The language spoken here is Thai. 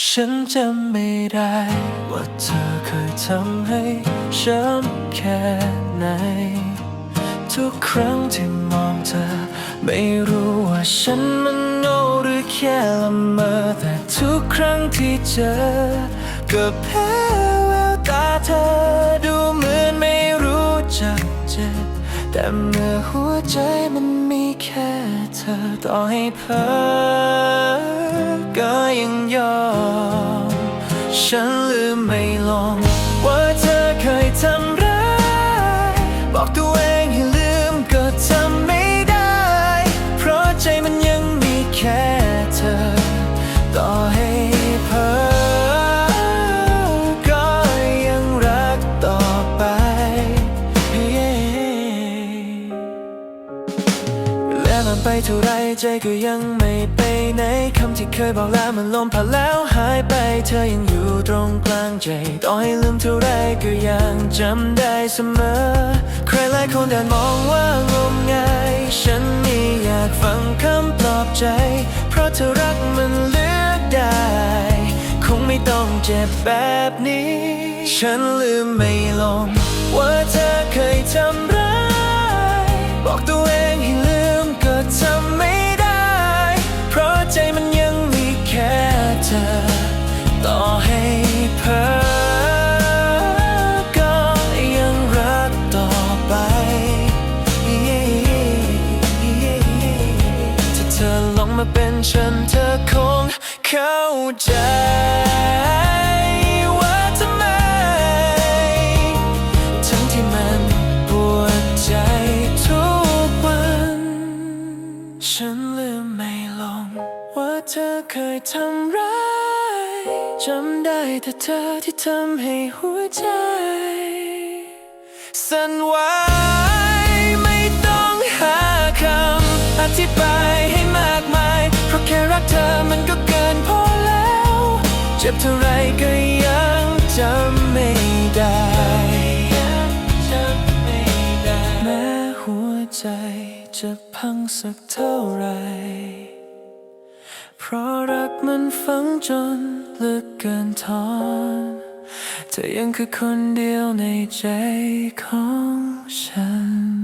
ฉันจำไม่ได้ ว่าเธอเคยทำให้ช้ำแค่ไหน ทุกครั้งที่มองเธอ ไม่รู้ว่าฉันมันโง่หรือแค่ละเมอแต่ทุกครั้งที่เจอก็แพ้แววตาเธอดูเหมือนไม่รู้จักเจ็บแต่เมื่อหัวใจมันมีแค่เธอต่อให้เพ้อ ก็ยังยอมฉัน มันไปเท่าไรใจก็ยังไม่ไปไหนคำที่เคยบอกแล้วมันลมผ่านแล้วหายไป เธอยังอยู่ตรงกลางใจต่อให้ลืมเท่าไรก็ยังจำได้เสมอ ใครหลายคนดินมองว่างมงายฉันนี่อยากฟังคำปลอบใจ เพราะเธอรักมันเลือกได้ คงไม่ต้องเจ็บแบบนี้ ฉันลืมไม่ลงว่าเธอเคยทำ มาเป็นฉันเธอคงเข้าใจว่าทำไมทั้งที่มันปวดใจทุกวัน ฉันลืมไม่ลง ว่าเธอเคยทำร้ายจำได้แต่เธอที่ทำให้หัวใจ สั่นไหวไม่ต้องหาคำอธิบายให้มากมาย เธอมันก็เกินพอแล้ว เจ็บเท่าไรก็ยังจำไม่ได้แม้หัวใจจะพังสักเท่าไร เพราะรักมันฝังจนลึกเกินทอนเธอยังคือคนเดียวในใจของฉัน